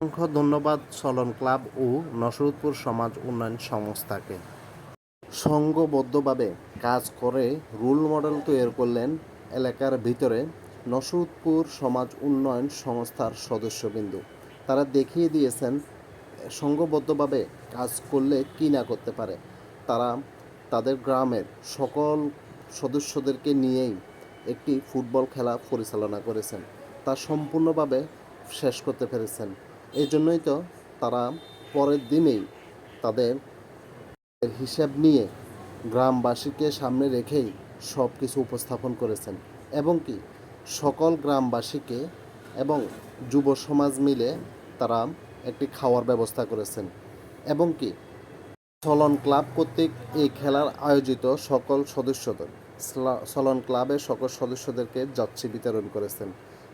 অসংখ্য ধন্যবাদ চলন ক্লাব ও নসরুদপুর সমাজ উন্নয়ন সংস্থাকে। সংঘবদ্ধভাবে কাজ করে রোল মডেল তৈরি করলেন এলাকার ভিতরে নসরুদপুর সমাজ উন্নয়ন সংস্থার সদস্যবিন্দু। তারা দেখিয়ে দিয়েছেন সংঘবদ্ধভাবে কাজ করলে কী না করতে পারে। তারা তাদের গ্রামের সকল সদস্যদেরকে নিয়েই একটি ফুটবল খেলা পরিচালনা করেছেন। তা সম্পূর্ণভাবে শেষ করতে পেরেছেন। এই জন্যই তো তারা পরের দিনেই তাদের হিসাব নিয়ে গ্রামবাসীকে সামনে রেখেই সব কিছু উপস্থাপন করেছেন। এবং কি, সকল গ্রামবাসীকে এবং যুব সমাজ মিলে তারা একটি খাওয়ার ব্যবস্থা করেছেন। এবং কি, সলন ক্লাব কর্তৃক এই খেলার আয়োজিত সকল সদস্যদের সলন ক্লাবের সকল সদস্যদেরকে যাচ্ছি বিতরণ করেছেন।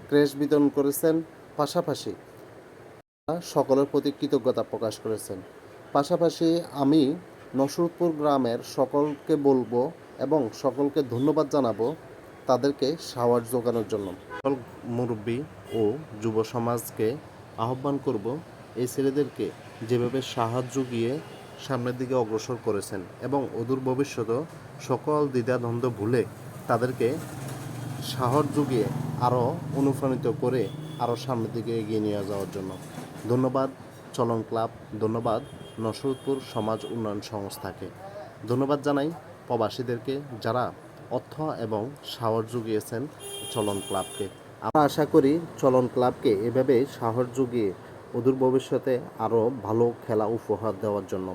ক্রেশ বিতরণ করেছেন। পাশাপাশি সকলের প্রতি কৃতজ্ঞতা প্রকাশ করেছেন। পাশাপাশি আমি নসরুদপুর গ্রামের সকলকে বলব এবং সকলকে ধন্যবাদ জানাব তাদেরকে সাওয়ার যোগানোর জন্য। সকল মুরব্বী ও যুব সমাজকে আহ্বান করব এই ছেলেদেরকে যেভাবে সাহায্য গিয়ে সামনের দিকে অগ্রসর করেছেন এবং অদূর ভবিষ্যতেও সকল দ্বিধাদ্বন্দ্ব ভুলে তাদেরকে সাহস যুগিয়ে আরও অনুপ্রাণিত করে আরও সামনের দিকে এগিয়ে নিয়ে যাওয়ার জন্য। ধন্যবাদ, চলন ক্লাব। ধন্যবাদ নসরুদপুর সমাজ উন্নয়ন সংস্থাকে। ধন্যবাদ জানাই প্রবাসীদেরকে যারা অর্থ এবং সাহস জুগিয়েছেন চলন ক্লাবকে। আমরা আশা করি চলন ক্লাবকে এভাবে সাহস জুগিয়ে অদূর ভবিষ্যতে আরও ভালো খেলা উপহার দেওয়ার জন্য।